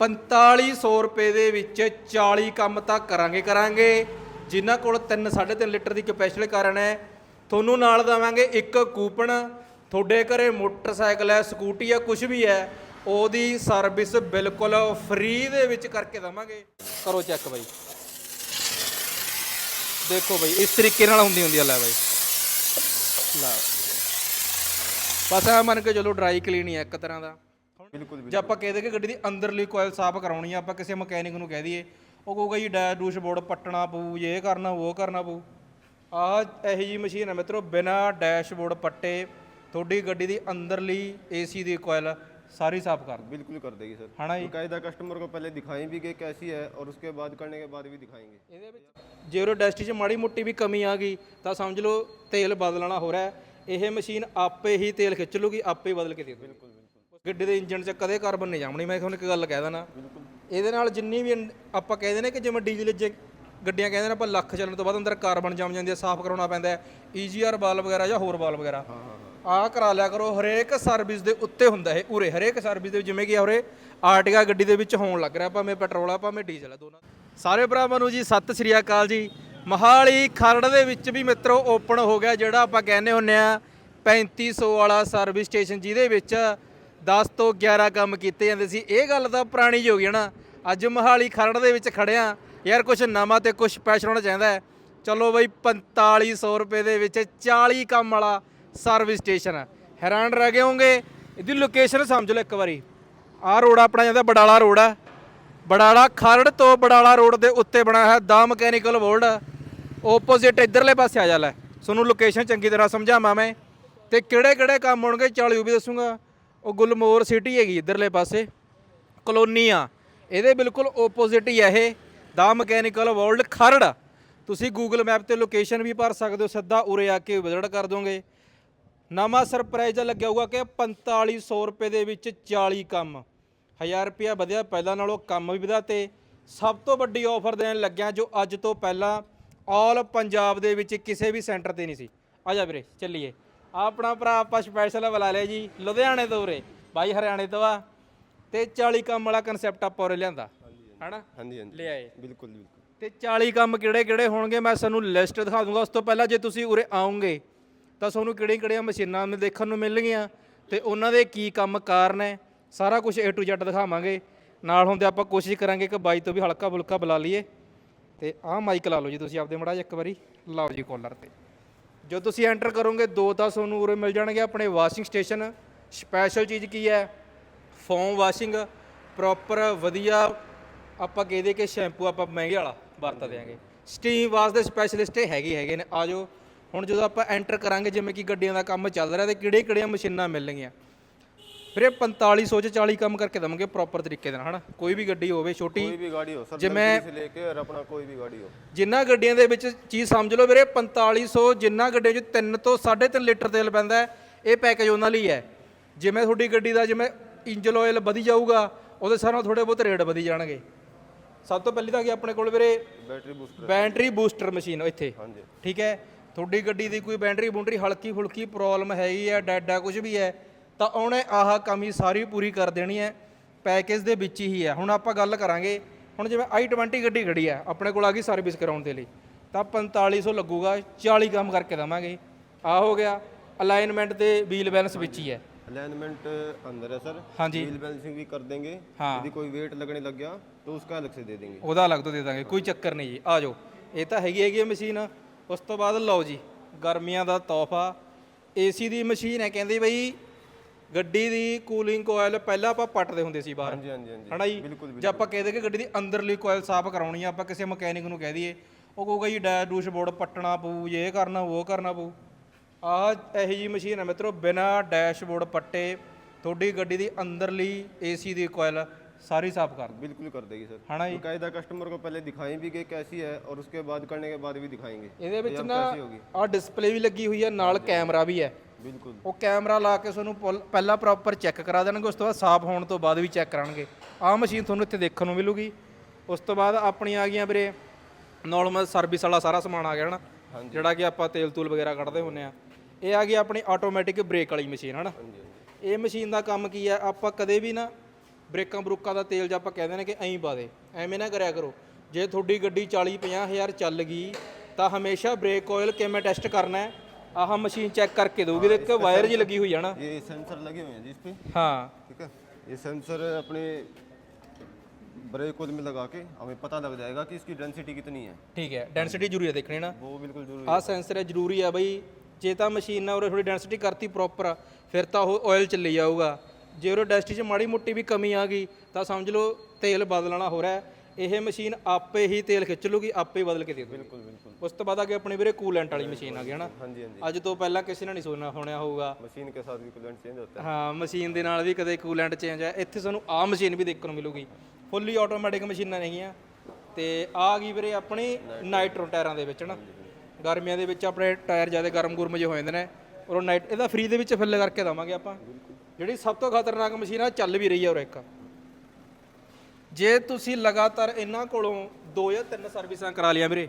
4500 ਰੁਪਏ ਦੇ ਵਿੱਚ 40 ਕੰਮ ਤਾਂ ਕਰਾਂਗੇ ਕਰਾਂਗੇ। ਜਿਨ੍ਹਾਂ ਕੋਲ 3 3.5 ਲੀਟਰ ਦੀ ਕਪੈਸਿਟੀ ਕਾਰਨ ਹੈ। ਤੁਹਾਨੂੰ ਨਾਲ ਦੇਵਾਂਗੇ ਇੱਕ ਕੂਪਨ। ਤੁਹਾਡੇ ਘਰੇ ਮੋਟਰਸਾਈਕਲ ਹੈ, ਸਕੂਟੀ ਹੈ ਕੁਝ ਵੀ ਹੈ, ਉਹਦੀ ਸਰਵਿਸ ਬਿਲਕੁਲ ਫ੍ਰੀ ਦੇ ਵਿੱਚ ਕਰਕੇ ਦੇਵਾਂਗੇ। ਕਰੋ ਚੈੱਕ ਬਾਈ। ਦੇਖੋ ਬਾਈ, ਇਸ ਤਰੀਕੇ ਨਾਲ ਹੁੰਦੀ ਹੁੰਦੀ ਆ, ਲੈ ਬਾਈ। ਲੈ। ਬਸ ਆ ਮੰਨ ਕੇ ਚਲੋ ਡਰਾਈ ਕਲੀਨ ਹੀ ਹੈ ਇੱਕ ਤਰ੍ਹਾਂ ਦਾ। ਬਿਲਕੁਲ ਜੇ ਆਪਾਂ ਕਹਿ ਦੇ ਕਿ ਗੱਡੀ ਦੀ ਅੰਦਰਲੀ ਕੋਇਲ ਸਾਫ਼ ਕਰਾਉਣੀ ਆ ਆਪਾਂ ਕਿਸੇ ਮਕੈਨਿਕ ਨੂੰ ਕਹਿ ਦਈਏ ਉਹ ਕਹੂਗਾ ਜੀ ਡੈ ਡੈਸ਼ਬੋਰਡ ਪੱਟਣਾ ਪਊ ਇਹ ਕਰਨਾ ਉਹ ਕਰਨਾ ਪਊ ਆਹ ਇਹੋ ਜੀ ਮਸ਼ੀਨ ਹੈ ਮਿੱਤਰੋ ਬਿਨਾ ਡੈਸ਼ਬੋਰਡ ਪੱਟੇ ਤੁਹਾਡੀ ਗੱਡੀ ਦੀ ਅੰਦਰਲੀ ਏਸੀ ਦੀ ਕੋਇਲ ਸਾਰੀ ਸਾਫ਼ ਕਰ ਦੂ बिल्कुल कर देगी सर ਹਨਾ ਜੀ बाकायदा कस्टमर को पहले दिखाएं भी कि कैसी है और उसके बाद करने के बाद भी दिखाएंगे ਇਹਦੇ ਵਿੱਚ ਜੇ ਉਹ ਡਸਟ 'ਚ ਮਾੜੀ ਮੁੱਟੀ ਵੀ ਕਮੀ ਆ ਗਈ ਤਾਂ ਸਮਝ ਲਓ ਤੇਲ ਬਦਲਣਾ ਹੋ ਰਿਹਾ ਹੈ। ਇਹ ਮਸ਼ੀਨ ਆਪੇ ਹੀ ਤੇਲ ਖਿੱਚ ਲੂਗੀ ਆਪੇ ਹੀ ਬਦਲ ਕੇ ਦੇ ਦੂਗੀ ਬਿਲਕੁਲ ਬਿਲਕੁਲ ਗੱਡੀ ਦੇ ਇੰਜਨ 'ਚ ਕਦੇ ਕਾਰਬਨ ਨਹੀਂ ਜਾਮਣੀ ਮੈਂ ਤੁਹਾਨੂੰ ਇੱਕ ਗੱਲ ਕਹਿ ਦਣਾ ਇਹਦੇ ਨਾਲ ਜਿੰਨੀ ਵੀ ਆਪਾਂ ਕਹਿੰਦੇ ਨੇ ਕਿ ਜਿਵੇਂ ਡੀਜ਼ਲ ਜੇ ਗੱਡੀਆਂ ਕਹਿੰਦੇ ਨੇ ਆਪਾਂ ਲੱਖ ਚੱਲਣ ਤੋਂ ਬਾਅਦ ਅੰਦਰ ਕਾਰਬਨ ਜੰਮ ਜਾਂਦੀ ਹੈ ਸਾਫ਼ ਕਰਾਉਣਾ ਪੈਂਦਾ ਹੈ ਈਜੀਆਰ ਬਾਲ ਵਗੈਰਾ ਜਾਂ ਹੋਰ ਬਾਲ ਵਗੈਰਾ। ਆਹ ਕਰਾ ਲਿਆ ਕਰੋ ਹਰੇਕ ਸਰਵਿਸ ਦੇ ਉੱਤੇ ਹੁੰਦਾ ਇਹ ਉਰੇ ਹਰੇਕ ਸਰਵਿਸ ਦੇ ਜਿਵੇਂ ਕਿ ਉਰੇ ਆਰਟੀਆ ਗੱਡੀ ਦੇ ਵਿੱਚ ਹੋਣ ਲੱਗ ਰਿਹਾ ਭਾਵੇਂ ਪੈਟਰੋਲ ਆ ਭਾਵੇਂ ਡੀਜ਼ਲ ਆ ਦੋਨਾਂ ਸਾਰੇ ਭਰਾਵਾਂ ਨੂੰ ਜੀ ਸਤਿ ਸ੍ਰੀ ਅਕਾਲ ਜੀ। ਮਹਾਲੀ ਖਰੜ ਦੇ ਵਿੱਚ ਵੀ ਮਿੱਤਰੋ ਓਪਨ ਹੋ ਗਿਆ ਜਿਹੜਾ ਆਪਾਂ ਕਹਿੰਦੇ ਹੁੰਨੇ ਆ 3500 ਵਾਲਾ ਸਰਵਿਸ ਸਟੇਸ਼ਨ ਜਿਹਦੇ ਵਿੱਚ 10 ਤੋਂ 11 ਕੰਮ ਕੀਤੇ ਜਾਂਦੇ ਸੀ। ਇਹ ਗੱਲ ਤਾਂ ਪੁਰਾਣੀ ਹੋ ਗਈ ਨਾ। ਅੱਜ ਮਹਾਲੀ ਖਰੜ ਦੇ ਵਿੱਚ ਖੜਿਆ ਯਾਰ ਕੁਝ ਨਵਾਂ ਤੇ ਕੁਝ ਸਪੈਸ਼ਲ ਹੋਣਾ ਚਾਹੀਦਾ ਹੈ। ਚਲੋ ਬਈ 4500 ਰੁਪਏ ਦੇ ਵਿੱਚ 40 ਕੰਮ ਵਾਲਾ ਸਰਵਿਸ ਸਟੇਸ਼ਨ ਹੈਰਾਨ ਰਹਿ ਗਏ ਹੋਵੋਗੇ। ਇਹਦੀ ਲੋਕੇਸ਼ਨ ਸਮਝ ਲਓ ਇੱਕ ਵਾਰੀ। ਆਹ ਰੋਡ ਆਪਣਾ ਜਾਂਦਾ ਬਡਾਲਾ ਰੋਡ ਆ ਬਡਾਲਾ ਖਰੜ ਤੋਂ ਬਡਾਲਾ ਰੋਡ ਦੇ ਉੱਤੇ ਬਣਿਆ ਹੈ ਦਾ ਮਕੈਨੀਕਲ ਵਰਲਡ ਓਪੋਜ਼ਿਟ ਇਧਰਲੇ ਪਾਸੇ ਆ ਜਾ ਲੈ। ਤੁਹਾਨੂੰ ਲੋਕੇਸ਼ਨ ਚੰਗੀ ਤਰ੍ਹਾਂ ਸਮਝਾਵਾਂ ਮੈਂ। ਤੇ ਕਿਹੜੇ ਕਿਹੜੇ ਕੰਮ ਹੋਣਗੇ? 40 ਉਹ ਵੀ ਦੱਸੂਗਾ। ਉਹ ਗੁਲਮੋਰ ਸਿਟੀ ਹੈਗੀ ਇਧਰਲੇ ਪਾਸੇ ਕਲੋਨੀ ਆ ਇਹਦੇ ਬਿਲਕੁਲ ਓਪੋਜ਼ਿਟ ਹੀ ਆ ਇਹ, ਦਾ ਮਕੈਨੀਕਲ ਵਰਲਡ ਖਰੜ। ਤੁਸੀਂ ਗੂਗਲ ਮੈਪ ਤੇ ਲੋਕੇਸ਼ਨ ਵੀ ਭਰ ਸਕਦੇ ਹੋ, ਸਿੱਧਾ ਉਰੇ ਆ ਕੇ ਵਿਜ਼ਿਟ ਕਰ ਦੋਗੇ। ਨਵਾਂ ਸਰਪ੍ਰਾਈਜ਼ ਲੱਗਿਆ ਹੋਊਗਾ ਕਿ 4500 ਰੁਪਏ ਦੇ ਵਿੱਚ 40 ਕੰਮ। 1000 ਰੁਪਿਆ ਵਧਿਆ, ਪਹਿਲਾਂ ਨਾਲੋਂ ਕੰਮ ਵੀ ਵਧਾ ਤੇ ਸਭ ਤੋਂ ਵੱਡੀ ਆਫਰ ਦੇਣ ਲੱਗਿਆ ਜੋ ਅੱਜ ਤੋਂ ਪਹਿਲਾਂ ਆਲ ਪੰਜਾਬ ਦੇ ਵਿੱਚ ਕਿਸੇ ਵੀ ਸੈਂਟਰ ਤੇ ਨਹੀਂ ਸੀ। ਆ ਜਾ ਵੀਰੇ, ਚੱਲੀਏ। ਆਪਣਾ ਭਰਾ ਆਪਾਂ ਸਪੈਸ਼ਲ ਬੁਲਾ ਲਿਆ ਜੀ ਲੁਧਿਆਣੇ ਤੋਂ ਉਰੇ ਬਾਈ ਹਰਿਆਣੇ ਤੋਂ ਆ ਤੇ 40 ਕੰਮ ਵਾਲਾ ਕਨਸੈਪਟ ਆਪਾਂ ਉਰੇ ਲਿਆਂਦਾ। ਹਨਾ? ਹਾਂਜੀ ਹਾਂਜੀ। ਲੈ ਆਏ ਬਿਲਕੁਲ ਬਿਲਕੁਲ। ਤੇ 40 ਕੰਮ ਕਿਹੜੇ ਕਿਹੜੇ ਹੋਣਗੇ? ਮੈਂ ਤੁਹਾਨੂੰ ਲਿਸਟ ਦਿਖਾ ਦੂੰਗਾ। ਉਸ ਤੋਂ ਪਹਿਲਾਂ ਜੇ ਤੁਸੀਂ ਉਰੇ ਆਉਂਗੇ ਤਾਂ ਤੁਹਾਨੂੰ ਕਿਹੜੀਆਂ ਕਿਹੜੀਆਂ ਮਸ਼ੀਨਾਂ ਨੂੰ ਦੇਖਣ ਨੂੰ ਮਿਲਣਗੀਆਂ ਤੇ ਉਹਨਾਂ ਦੇ ਕੀ ਕੰਮ ਕਾਰਨ ਹੈ ਸਾਰਾ ਕੁਝ A to Z ਦਿਖਾਵਾਂਗੇ। ਨਾਲ ਹੁੰਦੇ ਆਪਾਂ ਕੋਸ਼ਿਸ਼ ਕਰਾਂਗੇ ਕਿ ਬਾਈ ਤੋਂ ਵੀ ਹਲਕਾ ਬੁਲਕਾ ਬੁਲਾ ਲਈਏ। ਤੇ ਆਹ ਮਾਈਕ ਲਾ ਲਓ ਜੀ ਤੁਸੀਂ ਆਪਦੇ ਮੜਾ ਇੱਕ ਵਾਰੀ। ਲਾਓ ਜੀ ਕੋਲਰ ਤੇ। ਜੋ ਤੁਸੀਂ ਐਂਟਰ ਕਰੋਗੇ, ਦੋ ਤਾਂ ਤੁਹਾਨੂੰ ਉਰੇ ਮਿਲ ਜਾਣਗੇ ਆਪਣੇ ਵਾਸ਼ਿੰਗ ਸਟੇਸ਼ਨ ਸਪੈਸ਼ਲ ਚੀਜ਼ ਕੀ ਹੈ? ਫੋਮ ਵਾਸ਼ਿੰਗ ਪ੍ਰੋਪਰ ਵਧੀਆ। ਆਪਾਂ ਕਹਦੇ ਕਿ ਸ਼ੈਂਪੂ ਆਪਾਂ ਮਹਿੰਗੇ ਵਾਲਾ ਵਰਤ ਦਿਆਂਗੇ। ਸਟੀਮ ਵਾਸ਼ ਦੇ ਸਪੈਸ਼ਲਿਸਟ ਹੈਗੇ ਹੈਗੇ ਨੇ। ਆਜੋ ਹੁਣ ਜਦੋਂ ਆਪਾਂ ਐਂਟਰ ਕਰਾਂਗੇ, ਜਿਵੇਂ ਕਿ ਗੱਡੀਆਂ ਦਾ ਕੰਮ ਚੱਲ ਰਿਹਾ ਤੇ ਕਿਹੜੇ ਕਿਹੜੀਆਂ ਮਸ਼ੀਨਾਂ ਮਿਲਣਗੀਆਂ। ਵੀਰੇ 4500 ਚ 40 ਕੰਮ ਕਰਕੇ ਦਵਾਂਗੇ ਪ੍ਰੋਪਰ ਤਰੀਕੇ ਦੇ ਨਾਲ ਹਨਾ? ਕੋਈ ਵੀ ਗੱਡੀ ਹੋਵੇ ਛੋਟੀ ਕੋਈ ਵੀ ਗਾੜੀ ਹੋ ਸਰ ਜਿਵੇਂ ਜਿਵੇਂ- ਲੈ ਕੇ ਆਪਣਾ ਕੋਈ ਵੀ ਗਾੜੀ ਹੋ। ਜਿੰਨਾ ਗੱਡੀਆਂ ਦੇ ਵਿੱਚ ਚੀਜ਼ ਸਮਝ ਲਓ ਵੀਰੇ 4500 ਜਿੰਨਾ ਗੱਡੀਆਂ 'ਚ 3 ਤੋਂ 3.5 ਲੀਟਰ ਤੇਲ ਪੈਂਦਾ ਹੈ, ਇਹ ਪੈਕੇਜ ਉਹਨਾਂ ਲਈ ਹੈ। ਜਿਵੇਂ ਤੁਹਾਡੀ ਗੱਡੀ ਦਾ ਜਿਵੇਂ ਇੰਜਨ ਆਇਲ ਵਧੀ ਜਾਊਗਾ ਉਹਦੇ ਸਾਰਾ ਥੋੜੇ ਬਹੁਤ ਰੇਟ ਵਧੀ ਜਾਣਗੇ। ਸਭ ਤੋਂ ਪਹਿਲੀ ਤਾਂ ਕਿ ਆਪਣੇ ਕੋਲ ਵੀਰੇ battery booster battery booster machine ਇੱਥੇ। ਹਾਂਜੀ। ਠੀਕ ਹੈ? ਤੁਹਾਡੀ ਗੱਡੀ ਦੀ ਕੋਈ ਬੈਟਰੀ ਬੂੰਡਰੀ ਹਲਕੀ ਫੁਲਕੀ ਪ੍ਰੋਬਲਮ ਹੈਗੀ ਹੈ ਡੈਡਾ ਕੁਝ ਵੀ ਹੈ ਤਾਂ ਉਹਨੇ ਆਹ ਕਮੀ ਸਾਰੀ ਪੂਰੀ ਕਰ ਦੇਣੀ ਹੈ ਪੈਕੇਜ ਦੇ ਵਿੱਚ ਹੀ ਹੈ ਹੁਣ ਆਪਾਂ ਗੱਲ ਕਰਾਂਗੇ ਹੁਣ ਜਿਵੇਂ i20 ਗੱਡੀ ਖੜੀ ਹੈ ਆਪਣੇ ਕੋਲ ਆ ਗਈ ਸਰਵਿਸ ਕਰਾਉਣ ਦੇ ਲਈ ਤਾਂ 4500 ਲੱਗੂਗਾ 40 ਕੰਮ ਕਰਕੇ ਦਵਾਂਗੇ ਆ ਹੋ ਗਿਆ ਅਲਾਈਨਮੈਂਟ ਤੇ ਵੀਲ ਬੈਲੈਂਸ ਵਿੱਚ ਹੀ ਹੈ अलाइनमेंट अंदर है सर हाँ जी। व्हील बैलेंसिंग भी कर देंगे हाँ। यदि कोई वेट लगने लग गया तो उसका अलग से दे देंगे ਉਹਦਾ ਅਲੱਗ ਤੋਂ ਦੇ ਦਾਂਗੇ ਕੋਈ ਚੱਕਰ ਨਹੀਂ ਜੀ ਆ ਜਾਓ ਇਹ ਤਾਂ ਹੈਗੀ ਹੈਗੀ ਹੈ ਮਸ਼ੀਨ ਉਸ ਤੋਂ ਬਾਅਦ ਲਓ ਜੀ ਗਰਮੀਆਂ ਦਾ ਤੋਹਫਾ ਏਸੀ ਦੀ ਮਸ਼ੀਨ ਹੈ ਕਹਿੰਦੇ ਬਈ ਗੱਡੀ ਦੀ ਕੂਲਿੰਗ ਕੋਇਲ ਪਹਿਲਾਂ ਆਪਾਂ ਪੱਟਦੇ ਹੁੰਦੇ ਸੀ ਬਾਹਰ। ਹਾਂਜੀ ਹਾਂਜੀ ਹਾਂਜੀ। ਹਨਾ ਜੀ? ਬਿਲਕੁਲ ਜੇ ਆਪਾਂ ਕਹਿ ਦੇ ਕਿ ਗੱਡੀ ਦੀ ਅੰਦਰਲੀ ਕੋਇਲ ਸਾਫ਼ ਕਰਾਉਣੀ ਆ ਆਪਾਂ ਕਿਸੇ ਮਕੈਨਿਕ ਨੂੰ ਕਹਿ ਦਈਏ ਉਹ ਕਹੂਗਾ ਜੀ ਡੈਸ਼ ਬੋਰਡ ਪੱਟਣਾ ਪਊ ਇਹ ਕਰਨਾ ਉਹ ਕਰਨਾ ਪਊ। ਆਹ ਇਹੋ ਜੀ ਮਸ਼ੀਨ ਆ ਮਿੱਤਰੋ ਬਿਨਾ ਡੈਸ਼ਬੋਰਡ ਪੱਟੇ ਤੁਹਾਡੀ ਗੱਡੀ ਦੀ ਅੰਦਰਲੀ ਏਸੀ ਦੀ ਕੋਇਲ ਸਾਰੀ ਸਾਫ਼ ਕਰ ਦੂ बिल्कुल कर देगी सर ਹਨਾ ਜੀ बाकायदा कस्टमर को पहले दिखाएं भी कि कैसी है और उसके बाद करने के बाद भी दिखाएंगे ਇਹਦੇ ਵਿੱਚ अब ਨਾ कैसी होगी ਆਹ ਡਿਸਪਲੇ ਵੀ ਲੱਗੀ ਹੋਈ ਹੈ ਨਾਲ ਕੈਮਰਾ ਵੀ ਹੈ बिल्कुल ਉਹ ਕੈਮਰਾ ਲਾ ਕੇ ਤੁਹਾਨੂੰ ਪੁਲ- ਪਹਿਲਾਂ ਪ੍ਰੋਪਰ ਚੈੱਕ ਕਰਾ ਦੇਣਗੇ ਉਸ ਤੋਂ ਬਾਅਦ ਸਾਫ਼ ਹੋਣ ਤੋਂ ਬਾਅਦ ਵੀ ਚੈੱਕ ਕਰਨਗੇ ਆਹ ਮਸ਼ੀਨ ਤੁਹਾਨੂੰ ਇੱਥੇ ਦੇਖਣ ਨੂੰ ਮਿਲੂਗੀ ਉਸ ਤੋਂ ਬਾਅਦ ਆਪਣੀਆਂ ਆ ਗਈਆਂ ਵੀਰੇ ਨਾਰਮਲ ਸਰਵਿਸ ਵਾਲਾ ਸਾਰਾ ਸਮਾਨ ਆ ਗਿਆ ਹਨਾ ਜਿਹੜਾ ਕਿ ਆਪਾਂ ਤੇਲ ਤੂਲ ਵਗੈਰਾ ਕੱਢਦੇ ਹੁੰਨੇ ਆ ਇਹ ਆ ਗਈ ਆਪਣੀ ਆਟੋਮੈਟਿਕ ਬ੍ਰੇਕ ਵਾਲੀ ਮਸ਼ੀਨ ਹਨਾ हाँ जी हाँ जी ਇਹ ਮਸ਼ੀਨ ਦਾ ਕੰਮ ਕੀ ਹੈ ਆਪਾਂ ਕਦੇ ਵੀ ਨਾ ਬ੍ਰੇਕਾਂ ਬਰੂਕਾਂ ਦਾ ਤੇਲ ਜਾਂ ਆਪਾਂ ਕਹਿੰਦੇ ਨੇ ਕਿ ਐਂ ਪਾ ਦੇ ਐਵੇਂ ਨਾ ਕਰਿਆ ਕਰੋ ਜੇ ਤੁਹਾਡੀ ਗੱਡੀ 40 50 ਹਜ਼ਾਰ ਚੱਲ ਗਈ ਤਾਂ ਹਮੇਸ਼ਾ ਬ੍ਰੇਕ ਆਇਲ ਕਿਵੇਂ ਟੈਸਟ ਕਰਨਾ ਹੈ ਆਹ ਮਸ਼ੀਨ ਚੈੱਕ ਕਰਕੇ ਦਊਗੀ ਦੇਖ ਕੇ ਵਾਇਰ ਜੀ ਲੱਗੀ ਹੋਈ ਆ ਨਾ ये सेंसर लगे हुए हैं जी इस पे ਹਾਂ ठीक है ये सेंसर अपने ब्रेक कोड में लगा के हमें पता लग जाएगा कि इसकी डेंसिटी कितनी है ਠੀਕ ਹੈ ਡੈਂਸਿਟੀ ਜ਼ਰੂਰੀ ਹੈ ਦੇਖਣੀ ਨਾ वो बिल्कुल जरूरी ਆਹ ਸੈਂਸਰ ਹੈ ਜ਼ਰੂਰੀ ਆ ਬਈ ਜੇ ਤਾਂ ਮਸ਼ੀਨ ਨਾਲ ਉਰੇ ਥੋੜੀ ਡੈਂਸਿਟੀ ਕਰਤੀ ਪ੍ਰੋਪਰ ਫਿਰ ਤਾਂ ਉਹ ਆਇਲ ਚੱਲੀ ਜਾਊਗਾ ਜੇ ਉਹ ਡੈਸਟੀ 'ਚ ਮਾੜੀ ਮੋਟੀ ਵੀ ਕਮੀ ਆ ਗਈ ਤਾਂ ਸਮਝ ਲਓ ਤੇਲ ਬਦਲਣਾ ਹੋ ਰਿਹਾ ਇਹ ਮਸ਼ੀਨ ਆਪੇ ਹੀ ਤੇਲ ਖਿੱਚ ਲੂਗੀ ਆਪੇ ਹੀ ਬਦਲ ਕੇ ਦੇ ਦੂਗੀ। ਬਿਲਕੁਲ ਬਿਲਕੁਲ। ਉਸ ਤੋਂ ਬਾਅਦ ਆ ਕੇ ਆਪਣੇ ਵੀਰੇ ਕੂਲੈਂਟ ਵਾਲੀ ਮਸ਼ੀਨ ਆ ਗਈ ਹਨਾ? ਹਾਂਜੀ ਹਾਂਜੀ। ਅੱਜ ਤੋਂ ਪਹਿਲਾਂ ਕਿਸੇ ਨੇ ਨਹੀਂ ਸੋਚਣਾ ਹੋਣਿਆ ਹੋਊਗਾ। ਮਸ਼ੀਨ ਕੇ ਸਾਥ ਵੀ ਕੂਲੈਂਟ ਚੇਂਜ ਹੁੰਦਾ? ਹੈ ਹਾਂ ਮਸ਼ੀਨ ਦੇ ਨਾਲ ਵੀ ਕਦੇ ਕੂਲੈਂਟ ਚੇਂਜ ਹੋਇਆ ਇੱਥੇ ਸਾਨੂੰ ਆ ਮਸ਼ੀਨ ਵੀ ਦੇਖਣ ਨੂੰ ਮਿਲੂਗੀ। ਫੁੱਲੀ ਆਟੋਮੈਟਿਕ ਮਸ਼ੀਨਾਂ ਨੇਗੀਆਂ। ਤੇ ਆ ਗਈ ਵੀਰੇ ਆਪਣੀ ਨਾਈਟਰੋ ਟਾਇਰਾਂ ਦੇ ਵਿੱਚ ਨਾ ਗਰਮੀਆਂ ਦੇ ਵਿੱਚ ਆਪਣੇ ਟਾਇਰ ਜ਼ਿਆਦਾ ਗਰਮ ਗੁਰਮ ਜੇ ਹੋ ਜਾਂਦੇ ਨੇ। ਔਰ ਨਾਈਟ ਇਹਦਾ ਫ੍ਰੀ ਦੇ ਵਿੱਚ ਫਿੱਲ ਕਰਕੇ ਦਵਾਂਗੇ ਆਪਾਂ। ਜਿਹੜੀ ਸਭ ਤੋਂ ਖਤਰਨਾਕ ਮਸ਼ੀਨ ਆ ਚੱਲ ਵੀ ਰਹੀ ਹੈ ਔਰ ਇੱਕ। ਜੇ ਤੁਸੀਂ ਲਗਾਤਾਰ ਇਹਨਾਂ ਕੋਲੋਂ ਦੋ ਜਾਂ ਤਿੰਨ ਸਰਵਿਸਾਂ ਕਰਾ ਲਿਆ ਵੀਰੇ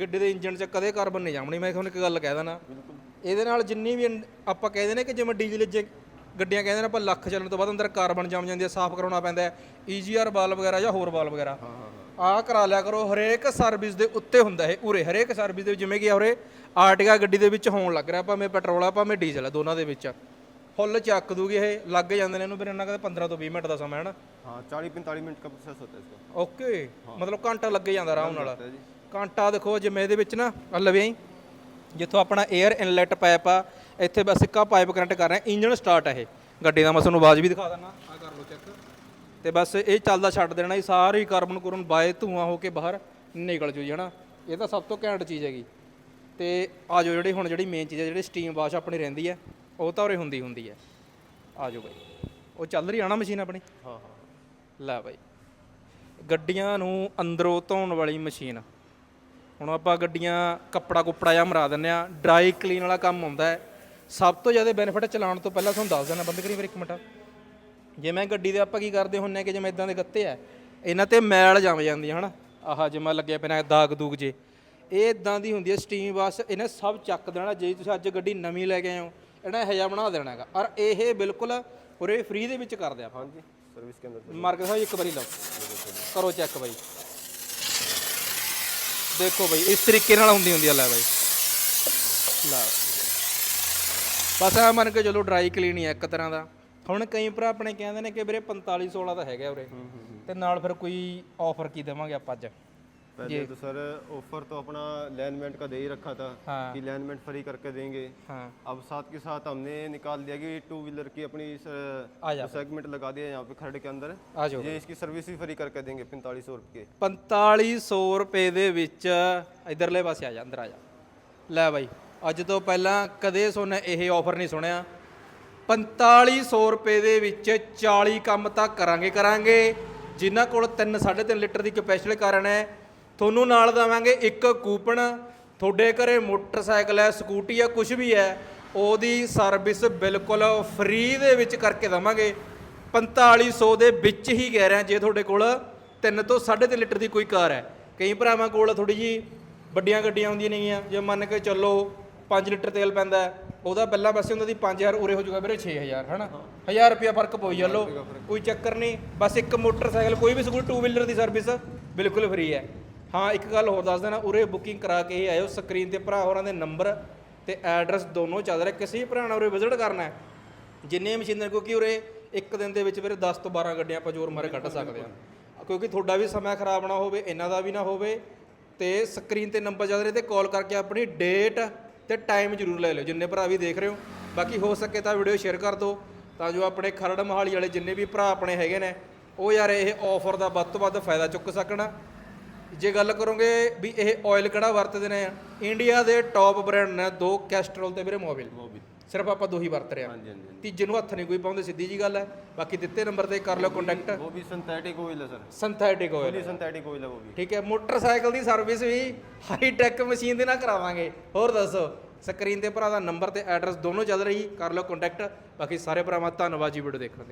ਗੱਡੀ ਦੇ ਇੰਜਨ 'ਚ ਕਦੇ ਕਾਰਬਨ ਨਹੀਂ ਜਾਮਣੀ ਮੈਂ ਤੁਹਾਨੂੰ ਇੱਕ ਗੱਲ ਕਹਿ ਦਣਾ ਇਹਦੇ ਨਾਲ ਜਿੰਨੀ ਵੀ ਆਪਾਂ ਕਹਿੰਦੇ ਨੇ ਕਿ ਜਿਵੇਂ ਡੀਜ਼ਲ ਜੇ ਗੱਡੀਆਂ ਕਹਿੰਦੇ ਨੇ ਆਪਾਂ ਲੱਖ ਚੱਲਣ ਤੋਂ ਬਾਅਦ ਅੰਦਰ ਕਾਰਬਨ ਜੰਮ ਜਾਂਦੀ ਹੈ ਸਾਫ਼ ਕਰਾਉਣਾ ਪੈਂਦਾ ਹੈ ਈਜੀਆਰ ਵਾਲ ਵਗੈਰਾ ਜਾਂ ਹੋਰ ਵਾਲ ਵਗੈਰਾ। ਆਹ ਕਰਾ ਲਿਆ ਕਰੋ ਹਰੇਕ ਸਰਵਿਸ ਦੇ ਉੱਤੇ ਹੁੰਦਾ ਇਹ ਉਰੇ ਹਰੇਕ ਸਰਵਿਸ ਦੇ ਜਿਵੇਂ ਕਿ ਆ ਉਰੇ ਆਰਟੀਆ ਗੱਡੀ ਦੇ ਵਿੱਚ ਹੋਣ ਲੱਗ ਰਿਹਾ ਭਾਵੇਂ ਪੈਟਰੋਲ ਆ ਭਾਵੇਂ ਡੀਜ਼ਲ ਆ ਦੋਨਾਂ ਦੇ ਵਿੱਚ। ਫੁੱਲ ਚੱਕ ਦੂਗੇ ਇਹ ਲੱਗ ਜਾਂਦੇ ਨੇ ਇਹਨੂੰ ਫਿਰ ਇਹਨਾਂ ਕਹਿੰਦੇ 15 ਤੋਂ 20 ਮਿੰਟ ਦਾ ਸਮਾਂ ਹੈ ਨਾ। हाँ चालीस पैंतालीस मिनट का प्रोसेस होता है इसका ਓਕੇ ਮਤਲਬ ਘੰਟਾ ਲੱਗ ਜਾਂਦਾ ਆਰਾਮ ਨਾਲ। होता है जी ਕਾਂਟਾ ਦੇਖੋ ਇਹਦੇ ਵਿੱਚ ਨਾ ਆ ਜਿੱਥੋਂ ਆਪਣਾ 에ਅਰ ਇਨਲੈਟ ਪਾਈਪ ਆ ਇੱਥੇ ਬਸ ਇੱਕਾ ਪਾਈਪ ਕਨੈਕਟ ਕਰ ਰਹੇ ਇੰਜਨ ਸਟਾਰਟ ਹੈ ਇਹ। ਗੱਡੀ ਦਾ ਮੈਂ ਤੁਹਾਨੂੰ ਆਵਾਜ਼ ਵੀ ਦਿਖਾ ਦਿੰਦਾ ਆ ਕਰ ਲਓ ਚੈੱਕ ਤੇ ਬਸ ਇਹ ਚੱਲਦਾ ਛੱਡ ਦੇਣਾ ਜੀ ਸਾਰੇ ਕਾਰਬਨ ਕੁਰਨ ਬਾਏ ਧੂਆਂ ਹੋ ਕੇ ਬਾਹਰ ਨਿਕਲ ਜੂ ਜੀ ਹਨਾ। ਇਹ ਤਾਂ ਸਭ ਤੋਂ ਘੈਂਟ ਚੀਜ਼ ਹੈਗੀ। ਤੇ ਆਜੋ ਜਿਹੜੀ ਹੁਣ ਜਿਹੜੀ ਮੇਨ ਚੀਜ਼ ਹੈ ਜਿਹੜੀ ਸਟੀਮ ਵਾਸ਼ ਆਪਣੀ ਰਹਿੰਦੀ ਹੈ ਉਹ ਤਾਂ ਉਰੇ ਹੁੰਦੀ ਹੁੰਦੀ ਹੈ। ਆ ਜਾਓ ਬਾਈ। ਉਹ ਚੱਲ ਰਹੀ ਆ ਨਾ ਮਸ਼ੀਨ ਆਪਣੀ? हाँ हाँ ਲੈ ਬਾਈ। ਗੱਡੀਆਂ ਨੂੰ ਅੰਦਰੋਂ ਧੋਣ ਵਾਲੀ ਮਸ਼ੀਨ। ਹੁਣ ਆਪਾਂ ਗੱਡੀਆਂ ਕੱਪੜਾ ਕੁੱਪੜਾ ਜਾਂ ਮਰਾ ਦਿੰਦੇ ਆ ਡਰਾਈ ਕਲੀਨ ਵਾਲਾ ਕੰਮ ਹੁੰਦਾ ਹੈ। ਸਭ ਤੋਂ ਜ਼ਿਆਦਾ ਬੈਨੀਫਿਟ ਚਲਾਉਣ ਤੋਂ ਪਹਿਲਾਂ ਤੁਹਾਨੂੰ ਦੱਸ ਦੇਣਾ ਬੰਦ ਕਰੀ ਫਿਰ ਇੱਕ ਮਿੰਟ। ਜਿਵੇਂ ਗੱਡੀ ਦੇ ਆਪਾਂ ਕੀ ਕਰਦੇ ਹੁੰਨੇ ਆ ਕਿ ਜਿਵੇਂ ਇਦਾਂ ਦੇ ਗੱਤੇ ਆ ਇਹਨਾਂ ਤੇ ਮੈਲ ਜੰਮ ਜਾਂਦੀ ਹੈ ਹਨਾ? ਆਹ ਜਿਵੇਂ ਲੱਗਿਆ ਪਿਆ ਦਾਗ ਦੂਗ ਜੇ। ਇਹ ਇਦਾਂ ਦੀ ਹੁੰਦੀ ਹੈ ਸਟੀਮ ਵਾਸ਼ ਇਹਨੇ ਸਭ ਚੱਕ ਦੇਣਾ। ਜੇ ਤੁਸੀਂ ਅੱਜ ਗੱਡੀ ਨਵੀਂ ਲੈ ਕੇ ਆਏ ਹੋ ਇਹਨੇ ਇਹ ਜਿਹਾ ਬਣਾ ਦੇਣਾ ਹੈਗਾ। ਔਰ ਇਹ ਬਿਲਕੁਲ ਉਰੇ ਫ੍ਰੀ ਦੇ ਵਿੱਚ ਕਰਦੇ ਆਪਾਂ। ਹਾਂਜੀ। ਸਰਵਿਸ ਕੇਂਦਰ ਤੋਂ। ਸਾਹਿਬ ਇੱਕ ਵਾਰੀ ਲਓ। ਕਰੋ ਚੈੱਕ ਬਾਈ। ਦੇਖੋ ਬਾਈ ਇਸ ਤਰੀਕੇ ਨਾਲ ਹੁੰਦੀ ਹੁੰਦੀ ਆ ਲੈ ਬਾਈ। ਲਾ। ਬਸ ਆ ਮੰਨ ਕੇ ਚਲੋ ਡਰਾਈ ਕਲੀਨ ਹੀ ਇੱਕ ਤਰ੍ਹਾਂ ਦਾ। ਹੁਣ ਕਈ ਭਰਾ ਆਪਣੇ ਕਹਿੰਦੇ ਨੇ ਕਿ ਵੀਰੇ 45 16 ਦਾ ਹੈਗਾ ਉਰੇ। ਤੇ ਨਾਲ ਫਿਰ ਕੋਈ ਆਫਰ ਕੀ ਦੇਵਾਂਗੇ ਆਪਾਂ ਅੱਜ? पहले तो सर ऑफर तो अपना लैंडमेंट का दे ही रखा था हाँ। कि लैंडमेंट फ्री करके देंगे ਹਾਂ अब साथ के साथ हमने निकाल दिया कि टू व्हीलर की अपनी इस आ जा। सेगमेंट लगा दिया यहाँ पे खरड़ के अंदर ਆ ਜਾਓ ये इसकी सर्विस भी फ्री करके देंगे पैंतालीस सौ रुपये 4500 ਰੁਪਏ ਦੇ ਵਿੱਚ ਇਧਰਲੇ ਪਾਸੇ ਆ ਜਾ ਅੰਦਰ ਆ ਜਾ ਲੈ ਬਾਈ ਅੱਜ ਤੋਂ ਪਹਿਲਾਂ ਕਦੇ ਸੋਨੇ ਇਹ ਆਫਰ ਨਹੀਂ ਸੁਣਿਆ 4500 ਰੁਪਏ ਦੇ ਵਿੱਚ 40 ਕੰਮ ਤਾਂ ਕਰਾਂਗੇ ਕਰਾਂਗੇ ਜਿਨ੍ਹਾਂ ਕੋਲ 3 3.5 ਲੀਟਰ ਦੀ ਕਪੈਸਿਟੀ ਕਾਰਨ ਹੈ ਤੁਹਾਨੂੰ ਨਾਲ ਦੇਵਾਂਗੇ ਇੱਕ ਕੂਪਨ। ਤੁਹਾਡੇ ਘਰੇ ਮੋਟਰਸਾਈਕਲ ਹੈ ਸਕੂਟੀ ਹੈ ਕੁਝ ਵੀ ਹੈ ਉਹਦੀ ਸਰਵਿਸ ਬਿਲਕੁਲ ਫ੍ਰੀ ਦੇ ਵਿੱਚ ਕਰਕੇ ਦੇਵਾਂਗੇ। 4500 ਦੇ ਵਿੱਚ ਹੀ ਕਹਿ ਰਿਹਾ ਜੇ ਤੁਹਾਡੇ ਕੋਲ 3 ਤੋਂ 3.5 ਲੀਟਰ ਦੀ ਕੋਈ ਕਾਰ ਹੈ। ਕਈ ਭਰਾਵਾਂ ਕੋਲ ਥੋੜੀ ਜੀ ਵੱਡੀਆਂ ਗੱਡੀਆਂ ਹੁੰਦੀਆਂ ਨੇਗੀਆਂ ਜੇ ਮੰਨ ਕੇ ਚੱਲੋ 5 ਲੀਟਰ ਤੇਲ ਪੈਂਦਾ ਉਹਦਾ ਪਹਿਲਾਂ ਵੈਸੇ ਹੁੰਦਾ ਦੀ 5000 ਉਰੇ ਹੋ ਜਾਊਗਾ ਵੀਰੇ 6000 ਹਨਾ? 1000 ਰੁਪਿਆ ਫ਼ਰਕ ਪਈ ਚੱਲੋ ਕੋਈ ਚੱਕਰ ਨਹੀਂ ਬਸ ਇੱਕ ਮੋਟਰਸਾਈਕਲ ਕੋਈ ਵੀ ਸਕੂਲ ਟੂ ਵੀਲਰ ਦੀ ਸਰਵਿਸ ਬਿਲਕੁਲ ਫ੍ਰੀ ਹੈ। ਹਾਂ, ਇੱਕ ਗੱਲ ਹੋਰ ਦੱਸ ਦੇਣਾ, ਉਰੇ ਬੁਕਿੰਗ ਕਰਾ ਕੇ ਹੀ ਆਇਓ ਸਕਰੀਨ ਤੇ ਭਰਾ ਹੋਰਾਂ ਦੇ ਨੰਬਰ ਤੇ ਐਡਰੈਸ ਦੋਨੋਂ ਚੱਲ ਰਿਹਾ, ਕਿਸੇ ਵੀ ਭਰਾ ਨੇ ਉਰੇ ਵਿਜ਼ਿਟ ਕਰਨਾ ਹੈ। ਜਿੰਨੇ ਮਸ਼ੀਨਾਂ ਕਿਉਂਕਿ ਉਰੇ ਇੱਕ ਦਿਨ ਦੇ ਵਿੱਚ ਵੀਰੇ 10 ਤੋਂ 12 ਗੱਡੀਆਂ ਆਪਾਂ ਜ਼ੋਰ ਮਾਰੇ ਕੱਢ ਸਕਦੇ ਹਾਂ। ਕਿਉਂਕਿ ਤੁਹਾਡਾ ਵੀ ਸਮਾਂ ਖਰਾਬ ਨਾ ਹੋਵੇ, ਇਹਨਾਂ ਦਾ ਵੀ ਨਾ ਹੋਵੇ, ਤੇ ਸਕਰੀਨ ਤੇ ਨੰਬਰ ਚੱਲ ਰਿਹਾ ਤੇ ਕਾਲ ਕਰਕੇ ਆਪਣੀ ਡੇਟ ਤੇ ਟਾਈਮ ਜ਼ਰੂਰ ਲੈ ਲਿਓ, ਜਿੰਨੇ ਭਰਾ ਵੀ ਦੇਖ ਰਹੇ ਹੋ। ਬਾਕੀ ਹੋ ਸਕੇ ਤਾਂ ਵੀਡੀਓ ਸ਼ੇਅਰ ਕਰ ਦਿਓ, ਤਾਂ ਜੋ ਆਪਣੇ ਖਰੜ ਮਹਾਲੀ ਵਾਲੇ ਜਿੰਨੇ ਵੀ ਭਰਾ ਆਪਣੇ ਹੈਗੇ ਨੇ, ਉਹ ਯਾਰ ਇਹ ਆਫਰ ਦਾ ਵੱਧ ਤੋਂ ਵੱਧ ਫਾਇਦਾ ਚੁੱਕ ਸਕਣ। ਜੇ ਗੱਲ ਕਰੋਗੇ ਵੀ ਇਹ ਆਇਲ ਕਿਹੜਾ ਵਰਤਦੇ ਨੇ ਇੰਡੀਆ ਦੇ ਟੌਪ ਬ੍ਰਾਂਡ ਨੇ ਦੋ ਕੈਸਟਰੋਲ ਤੇ ਵੀਰੇ ਮੋਬਿਲ ਸਿਰਫ ਆਪਾਂ ਦੋ ਹੀ ਵਰਤ ਰਹੇ ਹਾਂਜੀ ਹਾਂਜੀ ਤੀਜੇ ਨੂੰ ਹੱਥ ਨਹੀਂ ਕੋਈ ਪਾਉਂਦੇ ਸਿੱਧੀ ਜੀ ਗੱਲ ਹੈ। ਬਾਕੀ ਦਿੱਤੇ ਨੰਬਰ ਤੇ ਕਰ ਲਓ ਕੰਟੈਕਟ ਉਹ ਵੀ ਸਿੰਥੈਟਿਕ ਆਇਲ ਹੈ sir. Synthetic oil synthetic oil ਹੈ। ਉਹ ਵੀ। ਠੀਕ ਹੈ ਮੋਟਰਸਾਈਕਲ ਦੀ ਸਰਵਿਸ ਵੀ ਹਾਈ ਟੈਕ ਮਸ਼ੀਨ ਦੇ ਨਾਲ ਕਰਾਵਾਂਗੇ। ਹੋਰ ਦੱਸੋ ਸਕਰੀਨ ਤੇ ਭਰਾ ਦਾ ਨੰਬਰ ਤੇ ਐਡਰੈਸ ਦੋਨੋਂ ਚੱਲ ਰਹੀ ਕਰ ਲਓ ਕੰਟੈਕਟ ਬਾਕੀ ਸਾਰੇ ਭਰਾਵਾਂ ਧੰਨਵਾਦ ਜੀ ਵੀਡੀਓ ਦੇਖਣ ਲਈ।